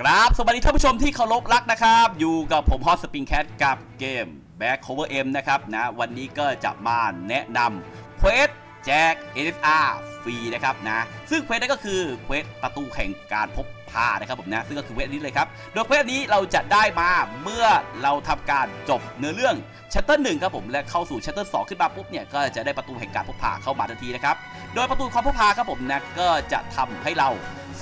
ครับสวัสดีท่านผู้ชมที่เคารพรักนะครับ อยู่กับผมฮอตสปริงแคทกับเกม Back Cover M นะครับนะวันนี้ก็จะมาแนะนำเควสแจก NSR ฟรีนะครับนะซึ่งเควสนั้นก็คือเควสประตูแห่งการพบพานะครับผมนะซึ่งก็คือเควสนี้เลยครับ โดยเควสนี้เราจะได้มาเมื่อเราทำการจบเนื้อเรื่องชัตเตอร์หนึ่งครับผมและเข้าสู่ชัตเตอร์สขึ้นมาปุ๊บเนี่ยก็จะได้ประตูแห่งการพบพาเข้ามาทันทีนะครับโดยประตูความพบพาครับผมนะก็จะทำให้เรา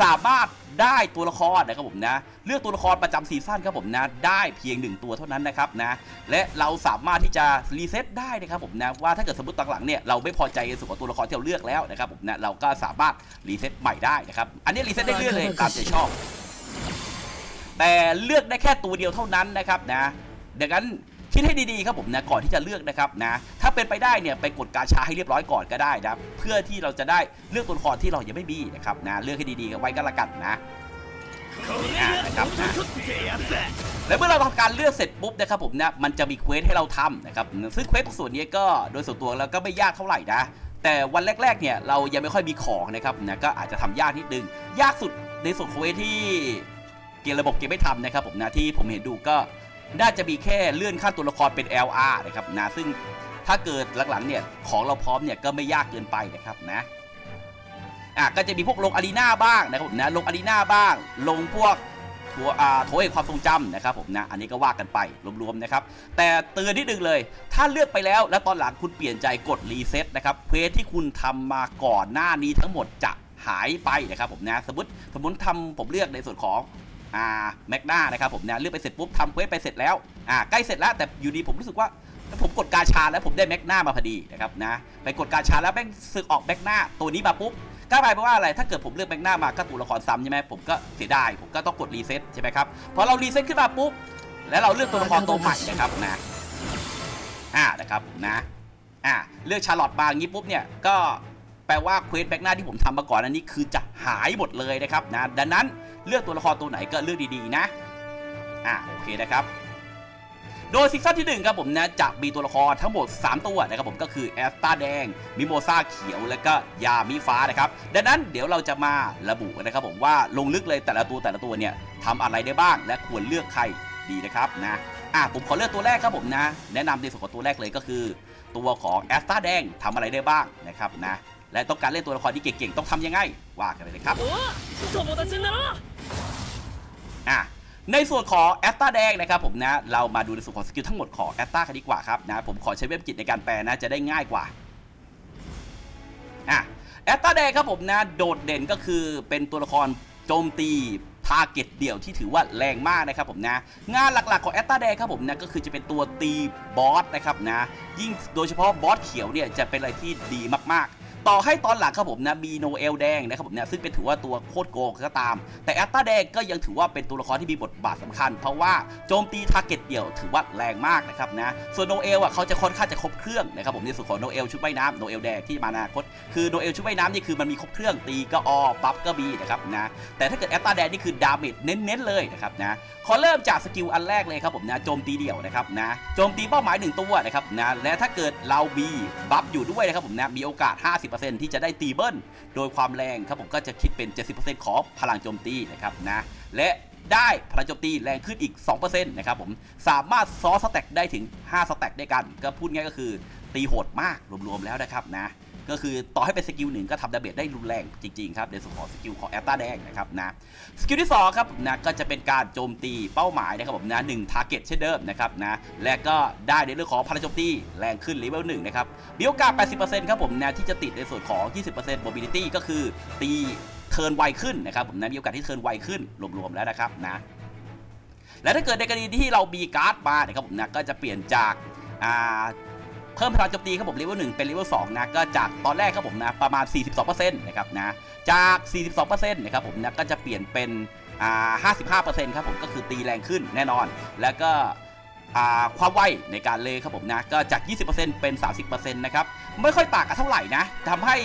สามารถ ได้ตัวละครนะครับผมนะ เลือกตัวละครประจำซีซั่นครับผมนะ ได้เพียงหนึ่งตัวเท่านั้นนะครับนะ และเราสามารถที่จะรีเซ็ตได้นะครับผมนะว่าถ้าเกิดสมมติตหลังเนี่ยเราไม่พอใจในส่วนของตัวละครที่เราเลือกแล้วนะครับผมนะเราก็สามารถรีเซ็ตใหม่ได้นะครับอันนี้รีเซ็ตได้เรื่อยๆเลยตามใจชอบ แต่เลือกได้แค่ตัวเดียวเท่านั้นนะครับนะดังนั้นคิดให้ดีๆครับผมนะก่อนที่จะเลือกนะครับนะถ้า เป็นไปได้เนี่ยไปกดกาชาให้เรียบร้อยก่อนก็ได้นะเพื่อที่เราจะได้เลือกตัวละครที่เรายังไม่มีนะครับนะเลือกให้ดีๆกันไว้ก็แล้วกันนะอ่านะครับนะและเมื่อเราทำการเลือกเสร็จปุ๊บนะครับผมนะมันจะมีเควสให้เราทำนะครับซึ่งเควสส่วนนี้ก็โดยส่วนตัวแล้วก็ไม่ยากเท่าไหร่นะแต่วันแรกๆเนี่ยเรายังไม่ค่อยมีของนะครับนะก็อาจจะทำยากนิดนึง ยากสุดในส่วนของเควสที่เกมระบบเกมไม่ทำนะครับผมนะที่ผมเห็นดูก็น่าจะมีแค่เลื่อนขั้นตัวละครเป็น LR นะครับนะซึ่ง ถ้าเกิดหลังๆเนี่ยของเราพร้อมเนี่ยก็ไม่ยากเกินไปนะครับนะอะก็จะมีพวกลงอารีนาบ้างนะครับผมนะลงอารีนาบ้าง ลงพวกทัวอ่าโถเอกความทรงจำนะครับผมนะอันนี้ก็ว่ากันไปรวมๆนะครับ แต่เตือนนิดนึงเลย ถ้าเลือกไปแล้วแล้วตอนหลังคุณเปลี่ยนใจกดรีเซ็ตนะครับเควสที่คุณทำมาก่อนหน้านี้ทั้งหมดจะหายไปนะครับผมนะสมมติสมมติทำผมเลือกในส่วนของอ่าแมกนานะครับผมนี่ยเลือกไปเสร็จปุ๊บทำเควสไปเสร็จแล้วอ่าใกล้เสร็จแล้วแต่อยู่ดีผมรู้สึกว่า ผมกดกาชาแล้วผมได้แมกหน้ามาพอดีนะครับนะไปกดกาชาแล้วแม่งสึกออกแมกหน้าตัวนี้มาปุ๊บก็หมายความว่าอะไรถ้าเกิดผมเลือกแมกหน้ามาก็ตัวละครซ้ำใช่ไหมผมก็เสียดายผมก็ต้องกดรีเซ็ตใช่ไหมครับพอเรารีเซ็ตขึ้นมาปุ๊บแล้วเราเลือกตัวละครตัวใหม่นะครับนะอ่านะครับนะอ่าเลือกชาร์ลอตมาอย่างนี้ปุ๊บเนี่ยก็แปลว่าเควสแมกหน้าที่ผมทำมาก่อนอันนี้คือจะหายหมดเลยนะครับนะดังนั้นเลือกตัวละครตัวไหนก็เลือกดีๆนะอะโอเคนะครับ โดยซีซั่นที่ 1 ครับผมนะจะมีตัวละครทั้งหมด 3 ตัวนะครับผมก็คือแอสตาแดง มิโมซาเขียว และก็ยามิฟ้านะครับ ดังนั้นเดี๋ยวเราจะมาระบุนะครับผมว่าลงลึกเลยแต่ละตัวแต่ละตัวเนี่ยทำอะไรได้บ้าง และควรเลือกใครดีนะครับนะอะผมขอเลือกตัวแรกครับผมนะ แนะนำในส่วนของตัวแรกเลยก็คือ ตัวของแอสตาแดงทำอะไรได้บ้างนะครับนะและต้องการเล่นตัวละครที่เก่งๆต้องทำยังไงว่ากันเลยครับอะ ในส่วนของแอตตาแดงนะครับผมนะเรามาดูในส่วนของสกิลทั้งหมดของแอตตากันดีกว่าครับนะผมขอใช้เว็บจิตในการแปลนะจะได้ง่ายกว่าอะแอตตาแดงครับผมนะโดดเด่นก็คือเป็นตัวละครโจมตีทาร์เก็ตเดี่ยวที่ถือว่าแรงมากนะครับผมนะงานหลักๆของแอตตาแดงครับผมนะก็คือจะเป็นตัวตีบอสนะครับนะยิ่งโดยเฉพาะบอสเขียวเนี่ยจะเป็นอะไรที่ดีมากๆ ต่อให้ตอนหลังครับผมนะมีโนเอลแดงนะครับผมเนะซึ่งเป็นถือว่าตัวโคตรโกงก็ตาม แต่แอตตาแดงก็ยังถือว่าเป็นตัวละครที่มีบทบาทสำคัญ เพราะว่าโจมตีทาร์เก็ตเดี่ยวถือว่าแรงมากนะครับนะส่วนโนเอลอะเขาจะค่อนข้างจะครบเครื่องนะครับผมในส่วนของโนเอลชุดว่ายน้ำโนเอลแดงที่มาอนาคตคือโนเอลชุดว่ายน้ำนี่คือมันมีครบเครื่องตีก็อปั๊บก็มีนะครับนะแต่ถ้าเกิดแอตตาแดงนี่คือดาเมจเน้นๆเลยนะครับนะขอเริ่มจากสกิลอันแรกเลยครับผมนะโจมตีเดี่ยวนะครับนะโจมตีเป้าหมายหนึ่งตัวนะครับนะและถ้าเกิดเรามีบัฟอยู่ด้วยนะครับผมนะมีโอกาส 50ที่จะได้ตีเบิ้ล โดยความแรงครับผมก็จะคิดเป็น 70%ของพลังโจมตีนะครับนะและได้พลังโจมตีแรงขึ้นอีก 2%นะครับผมสามารถซอสแต็กได้ถึง 5 สแต็กด้วยกัน ก็พูดง่ายก็คือตีโหดมากรวมๆแล้วนะครับนะ ก็คือต่อให้เป็นสกิลหนึ่งก็ทำดาเมจได้รุนแรงจริงๆครับในส่วนของสกิลของแอตตาแดงนะครับนะสกิลที่2ครับนะก็จะเป็นการโจมตีเป้าหมายนะครับผมนะหนึ่งทาร์เก็ตเช่นเดิมนะครับนะและก็ได้ในเรื่องของพลังโจมตีแรงขึ้นเลเวลหนึ่งนะครับมีโอกาส 80%ครับผมนะที่จะติดในส่วนของ 20% mobility ก็คือตีเทิร์นไวขึ้นนะครับผมนะมีโอกาสที่เทิร์นไวขึ้นรวมๆแล้วนะครับนะและถ้าเกิดในกรณีที่เรามีการ์ดมานะครับผมนะก็จะเปลี่ยนจากอ่า เพิ่มพลังโจมตีครับผมเลเวลหนึ่งเป็นเลเวลสองนะก็จากตอนแรกครับผมนะประมาณ 42%นะครับนะจาก 42%นะครับผมนะก็จะเปลี่ยนเป็นอ่า55%ครับผมก็คือตีแรงขึ้นแน่นอน แล้วก็อ่าความไวในการเลครับผมนะ ก็จาก 20%เป็น 30%นะครับ ไม่ค่อยต่างกันเท่าไหร่นะทำให้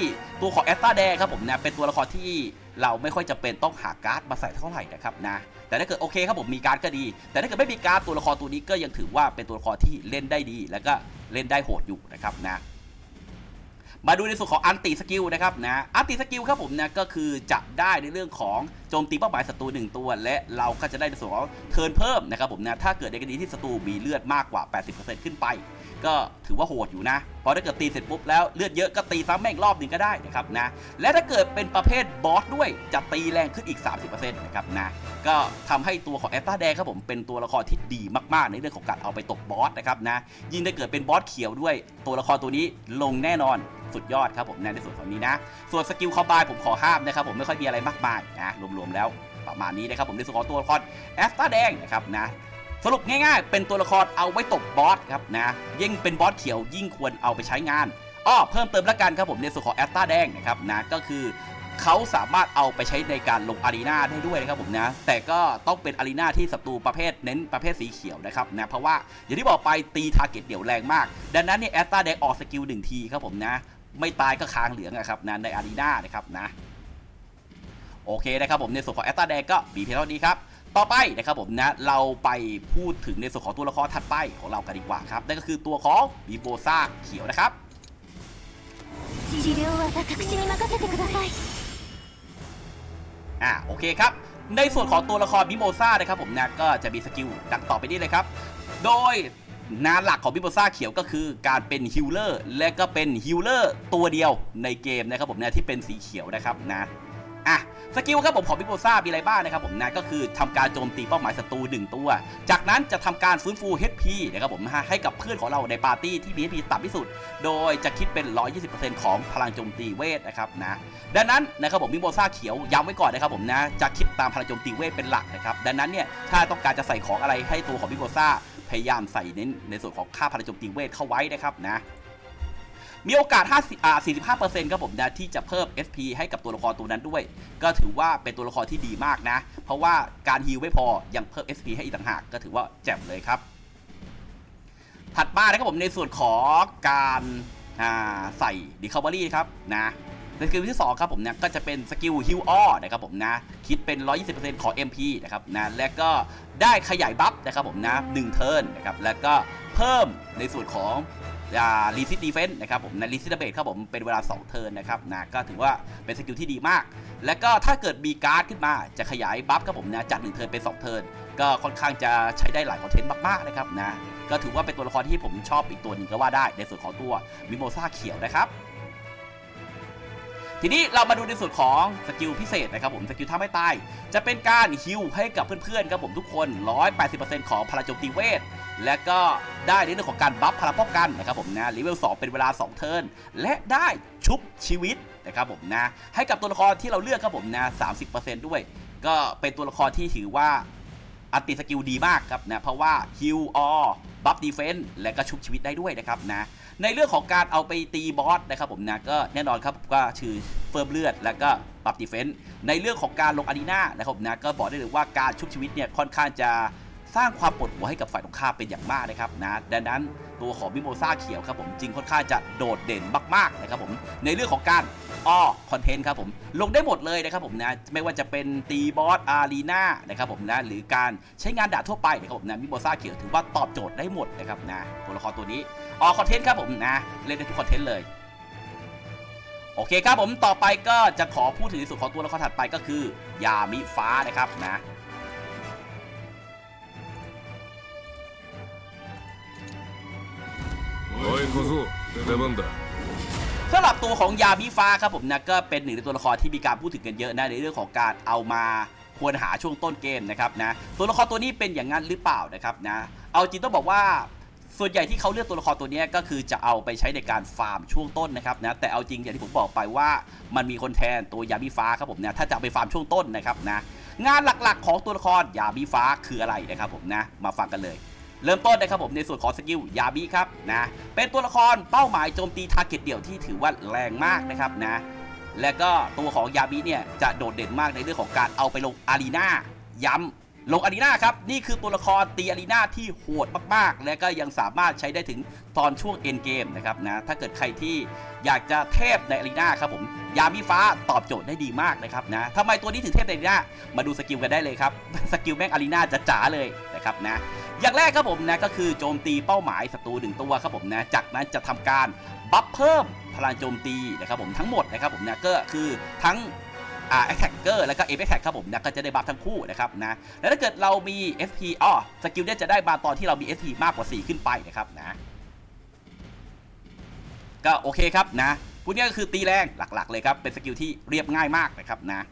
ตัวของแอตตาแดงครับผมนะ เป็นตัวละครที่เราไม่ค่อยจะเป็นต้องหาการ์ดมาใส่เท่าไหร่นะครับนะ แต่ถ้าเกิดโอเคครับผมมีการ์ดก็ดี แต่ถ้าเกิดไม่มีการ์ดตัวละครตัวนี้ก็ยังถือว่าเป็นตัวละครที่เล่นได้ดี แล้วก็ เล่นได้โหดอยู่นะครับนะมาดูในส่วนของอันติสกิลนะครับนะอันติสกิลครับผมนะก็คือจะได้ในเรื่องของโจมตีเป้าหมายศัตรูหนึ่งตัว และเราก็จะได้ในส่วนของเทิร์นเพิ่มนะครับผมนะถ้าเกิดในกรณีที่ศัตรูมีเลือดมากกว่า 80%ขึ้นไป ก็ถือว่าโหดอยู่นะเพราะถ้าเกิดตีเสร็จปุ๊บแล้วเลือดเยอะก็ตีซ้ำแม่งรอบหนึ่งก็ได้นะครับนะและถ้าเกิดเป็นประเภทบอสด้วยจะตีแรงขึ้นอีก 30%นะครับนะก็ทำให้ตัวของแอตตาแดงครับผมเป็นตัวละครที่ดีมากๆ ในเรื่องของการเอาไปตกบอสนะครับนะยิ่งถ้าเกิดเป็นบอสเขียวด้วย ตัวละครตัวนี้ลงแน่นอนสุดยอดครับผมในส่วนของนี้นะ ส่วนสกิลคอมบายผมขอห้ามนะครับผมไม่ค่อยมีอะไรมากมายนะรวมๆแล้วประมาณนี้นะครับผมในส่วนของตัวละครแอสตาแดงนะครับนะ สรุปง่ายๆ เป็นตัวละครเอาไว้ตบบอสครับนะยิ่งเป็นบอสเขียวยิ่งควรเอาไปใช้งานอ้อเพิ่มเติมละกันครับผมในส่วนของแอสตาแดงนะครับนะก็คือเขาสามารถเอาไปใช้ในการลงอารีนาได้ด้วยนะครับผมนะ แต่ก็ต้องเป็นอารีนาที่ศัตรูประเภทเน้นประเภทสีเขียวนะครับนะเพราะว่าอย่างที่บอกไปตีทาร์เก็ตเดี่ยวแรงมาก ดังนั้นเนี่ยแอสตาแดงออกสกิลหนึ่งทีครับผมนะ ไม่ตายก็คางเหลืองอะครับนะในอารีนานะครับนะ โอเคนะครับผมในส่วนของแอตตาแดงก็มีเพียงเท่านี้ครับ ต่อไปนะครับผมนะเราไปพูดถึงในส่วนของตัวละครถัดไปของเรากันดีกว่าครับนั่นก็คือตัวของบิโบซ่าเขียวนะครับอ่าโอเคครับ ในส่วนของตัวละครบิโบซ่านะครับผมนะก็จะมีสกิลดังต่อไปนี้เลยครับ โดยงานหลักของบิโบซ่าเขียวก็คือการเป็นฮิลเลอร์และก็เป็นฮิลเลอร์ตัวเดียวในเกมนะครับผมนะที่เป็นสีเขียวนะครับนะ อะสกิลครับผมของบิโมซ่ามีอะไรบ้างนะครับผมนะก็คือทำการโจมตีเป้าหมายศัตรูหนึ่งตัว จากนั้นจะทำการฟื้นฟู HP นะครับผมให้กับเพื่อนของเราในปาร์ตี้ที่มี HP ต่ำที่สุด โดยจะคิดเป็น 120%ของพลังโจมตีเวทนะครับนะดังนั้นนะครับผมมิโมซ่าเขียวย้ำไว้ก่อนนะครับผมนะจะคิดตามพลังโจมตีเวทเป็นหลักนะครับดังนั้นเนี่ยถ้าต้องการจะใส่ของอะไรให้ตัวของมิโมซ่าพยายามใส่เน้นในส่วนของค่าพลังโจมตีเวทเข้าไว้นะครับนะ มีโอกาส50อ่า45 ครับผมนะที่จะเพิ่ม SP ให้กับตัวละครตัวนั้นด้วย ก็ถือว่าเป็นตัวละครที่ดีมากนะ เพราะว่าการฮีลไม่พอยังเพิ่ม SP ให้อีกต่างหาก ก็ถือว่าแจ่มเลยครับ ถัดมานะครับผมในส่วนของการอ่าใส่ Recovery ครับนะสกิลที่ 2 ครับผมนะก็จะเป็นสกิล Heal All นะครับผมนะคิดเป็น 120%ของ MP นะครับนะและก็ได้ขยายบัฟนะครับผมนะ1เทิร์นนะครับแล้วก็เพิ่มในส่วนของ อ่า Resist Defense นะครับผมในรีซิตเบสครับผมเป็นเวลา 2 เทิร์นนะครับนะก็ถือว่าเป็นสกิลที่ดีมาก และก็ถ้าเกิดมีการ์ดขึ้นมาจะขยายบัฟครับผมนะจาก 1 เทิร์นเป็น 2 เทิร์นก็ค่อนข้างจะใช้ได้หลายคอนเทนต์มากๆนะครับนะก็ถือว่าเป็นตัวละครที่ผมชอบอีกตัวหนึ่งก็ว่าได้ในส่วนของตัวมิโมซาเขียวนะครับ ทีนี้เรามาดูในส่วนของสกิลพิเศษนะครับผมสกิลท่าไม่ตาย จะเป็นการฮิลให้กับเพื่อนๆครับผมทุกคน 180%ของพลังโจมตีเวท และก็ได้ในเรื่องของการบัฟพลังป้องกันนะครับผมนะเลเวล2เป็นเวลา 2 เทิร์นและได้ชุบชีวิตนะครับผมนะ ให้กับตัวละครที่เราเลือกครับผมนะ 30%ด้วย ก็เป็นตัวละครที่ถือว่าอัติสกิลดีมากครับนะเพราะว่าฮิลออบัฟดีเฟนต์และก็ชุบชีวิตได้ด้วยนะครับนะ ในเรื่องของการเอาไปตีบอสนะครับผมนะก็แน่นอนครับก็ชื่อเฟิร์มเลือด แล้วก็ปรับดีเฟนต์ในเรื่องของการลงอารีนานะครับผมนะก็บอกได้เลยว่าการชุบชีวิตเนี่ยค่อนข้างจะ สร้างความปวดหัวให้กับฝ่ายตรงข้ามเป็นอย่างมากนะครับนะดังนั้นตัวของมิโมซาเขียวครับผมจริงค่อนข้างจะโดดเด่นมากๆนะครับผมในเรื่องของการอ้อคอนเทนต์ครับผมลงได้หมดเลยนะครับผมนะไม่ว่าจะเป็นตีบอสอารีนานะครับผมนะหรือการใช้งานด่าทั่วไปนะครับผมนะมิโมซาเขียวถือว่าตอบโจทย์ได้หมดนะครับนะตัวละครตัวนี้ออคอนเทนต์ครับผมนะเล่นได้ทุกคอนเทนต์เลยโอเคครับผมต่อไปก็จะขอพูดถึงในส่วนของตัวละครถัดไปก็คือ ยามิฟ้านะครับนะ おい小僧出番だ สำหรับตัวของยามิฟ้าครับผมนะก็เป็นหนึ่งในตัวละครที่มีการพูดถึงกันเยอะนะในเรื่องของการเอามาควรหาช่วงต้นเกมนะครับนะตัวละครตัวนี้เป็นอย่างนั้นหรือเปล่านะครับนะเอาจริงต้องบอกว่าส่วนใหญ่ที่เขาเลือกตัวละครตัวเนี้ยก็คือจะเอาไปใช้ในการฟาร์มช่วงต้นนะครับนะแต่เอาจริงอย่างที่ผมบอกไปว่ามันมีคนแทนตัวยามิฟ้าครับผมนะถ้าจะเอาไปฟาร์มช่วงต้นนะครับนะงานหลักๆ ของตัวละครยามิฟ้าคืออะไรนะครับผมนะมาฟังกันเลย เริ่มต้นนะครับผมในส่วนของสกิลยาบิครับนะเป็นตัวละครเป้าหมายโจมตีทาร์เก็ตเดี่ยวที่ถือว่าแรงมากนะครับนะและก็ตัวของยาบิเนี่ยจะโดดเด่นมากในเรื่องของการเอาไปลงอารีนาย้ำลงอารีนาครับนี่คือตัวละครตีอารีนาที่โหดมากๆ และก็ยังสามารถใช้ได้ถึงตอนช่วงเอ็นเกมนะครับนะถ้าเกิดใครที่อยากจะเทพในอารีนาครับผมยามิฟ้าตอบโจทย์ได้ดีมากนะครับนะทำไมตัวนี้ถึงเทพในอารีนามาดูสกิลกันได้เลยครับสกิลแม่งอารีนาจะจ๋าเลย นะครับนะอย่างแรกครับผมนะก็คือโจมตีเป้าหมายศัตรูหนึ่งตัวครับผมนะจากนั้นจะทำการบัฟเพิ่มพลังโจมตีนะครับผมทั้งหมดนะครับผมนะก็คือทั้งอ่า attacker แล้วก็ apex attack ครับผมนะก็จะได้บัฟทั้งคู่นะครับนะแล้วถ้าเกิดเรามี FP อ๋อสกิลเนี่ยจะได้มาตอนที่เรามี FP มากกว่า 4 ขึ้นไปนะครับนะก็โอเคครับนะพวกนี้ก็คือตีแรงหลักๆ เลยครับเป็นสกิลที่เรียบง่ายมากนะครับนะ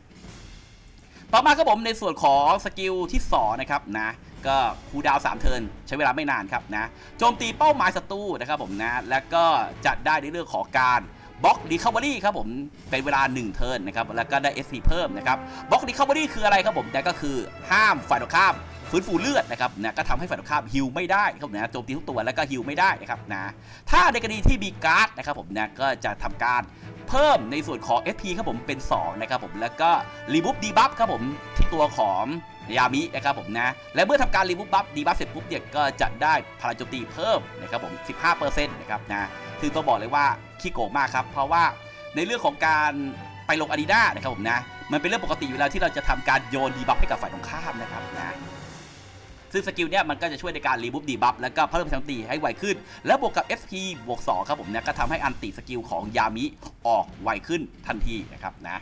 ต่อมาครับผมในส่วนของสกิลที่2นะครับนะก็คูดาว3เทิร์นใช้เวลาไม่นานครับนะโจมตีเป้าหมายศัตรูนะครับผมนะแล้วก็จะได้ในเรื่องของการบล็อกรีคา v ว r รี่ครับผมเป็นเวลา 1 เทิร์นนะครับแล้วก็ได้ SP เพิ่มนะครับบล็อกรีคา v ว r รี่คืออะไรครับผมนั่นก็คือห้ามฝ่ายตรงข้ามฟื้นฟูเลือดนะครับนะก็ทำให้ฝ่ายตรงข้ามฮิลไม่ได้ครับนะโจมตีทุกตัวแล้วก็ฮิลไม่ได้นะครับนะถ้าในกรณีที่มีการ์ดนะครับผมนะก็จะทำการ เพิ่มในส่วนของ SP ครับผมเป็น 2 นะครับผมแล้วก็รีบุฟดีบัฟครับผมที่ตัวของยามินะครับผมนะ และเมื่อทำการรีบุฟบัฟดีบัฟเสร็จปุ๊บเนี่ยก็จะได้พลังโจมตีเพิ่มนะครับผม 15%นะครับนะซึ่งต้องบอกเลยว่าขี้โกงมากครับ เพราะว่าในเรื่องของการไปลงอารีนานะครับผมนะ มันเป็นเรื่องปกติอยู่แล้วที่เราจะทำการโยนดีบัฟให้กับฝ่ายตรงข้ามนะครับนะ ซึ่งสกิลเนี่ยมันก็จะช่วยในการรีบูฟดีบัฟแล้วก็เพิ่มพลังตีให้ไวขึ้น แล้วบวกกับ FP บวก2ครับผมเนี่ยก็ทำให้อันติสกิลของยามิออกไวขึ้นทันทีนะครับนะ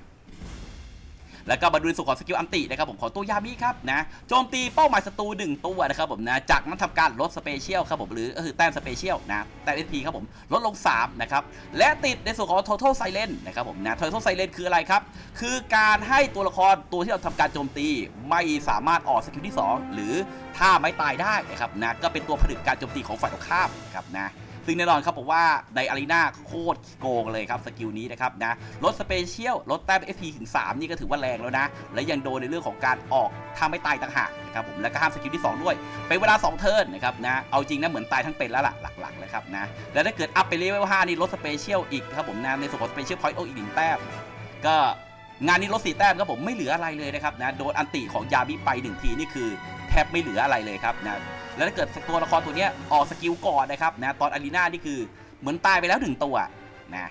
แล้วก็มาดูในส่วนของสกิลอันตินะครับผมของตัวยามิครับนะโจมตีเป้าหมายศัตรูหนึ่งตัวนะครับผมนะจากนั้นทำการลดสเปเชียลครับผมหรือก็คือแต้มสเปเชียลนะแต้ม SP ครับผมลดลง3นะครับและติดในส่วนของ total silent นะครับผมนะ total silent คืออะไรครับ คือการให้ตัวละครตัวที่เราทำการโจมตีไม่สามารถออกสกิลที่ 2 หรือถ้าไม่ตายได้นะครับนะก็เป็นตัวผลิตการโจมตีของฝ่ายตรงข้ามครับนะ ซึ่งแน่นอนครับผมว่าในอารีนาโคตรโกงเลยครับสกิลนี้นะครับนะลดสเปเชียลลดแต้ม FP ถึง 3 นี่ก็ถือว่าแรงแล้วนะ และยังโดนในเรื่องของการออกทำไม่ตายต่างหากนะครับผมแล้วก็ห้ามสกิลที่ 2 ด้วย เป็นเวลา 2 เทิร์นนะครับนะเอาจริงนะเหมือนตายทั้งเป็นแล้วล่ะหลักๆเลยครับนะแล้วถ้าเกิดอัพไปเลเวล5นี่ลดสเปเชียลอีกครับผมนะในส่วนของสเปเชียลพอยต์โอีกหนึ่งแต้มก็ งานนี้ลด4แต้มครับผมไม่เหลืออะไรเลยนะครับนะโดนอันติของยามิไปหนึ่งทีนี่คือแทบไม่เหลืออะไรเลยครับนะแล้วถ้าเกิดตัวละครตัวนี้ออกสกิลก่อนนะครับนะตอนอารีนานี่คือเหมือนตายไปแล้วหนึ่งตัวนะ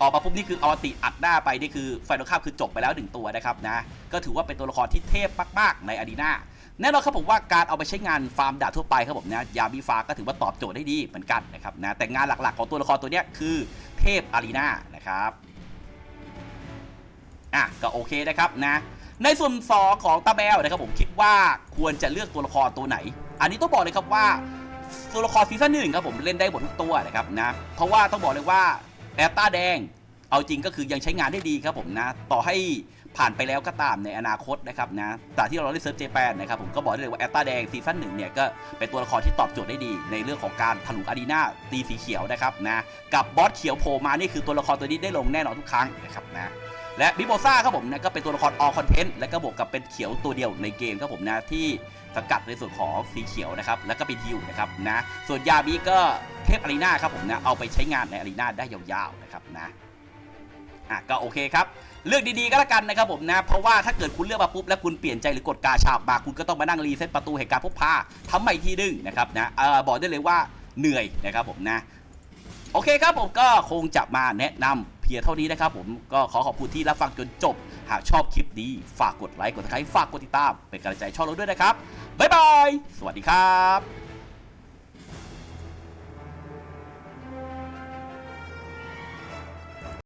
ออกมาปุ๊บนี่คือเอาติอัดหน้าไปนี่คือไฟนอลคาบคือจบไปแล้วหนึ่งตัวนะครับนะก็ถือว่าเป็นตัวละครที่เทพมากๆในอารีนาแน่นอนครับผมว่าการเอาไปใช้งานฟาร์มดาทั่วไปครับผมนะยาบีฟ้าก็ถือว่าตอบโจทย์ได้ดีเหมือนกันนะครับนะแต่งานหลักๆของตัวละครตัวนี้คือเทพอารีนานะครับ อะก็โอเคนะครับนะ ในส่วนสองของตาแมวนะครับผมคิดว่าควรจะเลือกตัวละครตัวไหน อันนี้ต้องบอกเลยครับว่าตัวละครซีซั่นหนึ่งครับผมเล่นได้หมดทุกตัวนะครับนะ เพราะว่าต้องบอกเลยว่าแอตตาแดง เอาจริงก็คือยังใช้งานได้ดีครับผมนะ ต่อให้ผ่านไปแล้วก็ตามในอนาคตนะครับนะแต่ที่เราได้เซิร์ฟเจแปนนะครับผมก็บอกได้เลยว่าแอตตาแดงซีซั่นหนึ่งเนี่ยก็เป็นตัวละครที่ตอบโจทย์ได้ดี ในเรื่องของการถลุงอารีนาตีสีเขียวนะครับนะกับบอสเขียวโผล่มานี่คือตัวละครตัวนี้ได้ลงแน่นอนทุกครั้งนะครับนะ และบิโบซ่าครับผมนะก็เป็นตัวละครออคอนเทนต์และก็บวกกับเป็นเขียวตัวเดียวในเกมครับผมนะที่สกัดในส่วนของสีเขียวนะครับแล้วก็เป็นฮิวนะครับนะส่วนยาบีก็เทพอารีนาครับผมนะเอาไปใช้งานในอารีนาได้ยาวๆนะครับนะอะก็โอเคครับเลือกดีๆก็แล้วกันนะครับผมนะ เพราะว่าถ้าเกิดคุณเลือกมาปุ๊บแล้วคุณเปลี่ยนใจหรือกดกาชาบมาคุณก็ต้องมานั่งรีเซ็ตประตูเหตุการณ์พบพาทำใหม่ทีนึงนะครับนะเออบอกได้เลยว่าเหนื่อยนะครับผมนะ โอเคครับผมก็คงจะมาแนะนำ พียงเท่านี้นะครับผมก็ขอขอบคุณที่รับฟังจนจบ หากชอบคลิปนี้ฝากกดไลค์กดติดตามฝากกดติดตามเป็นกำลังใจช่องเราด้วยนะครับบ๊ายบายสวัสดีครับ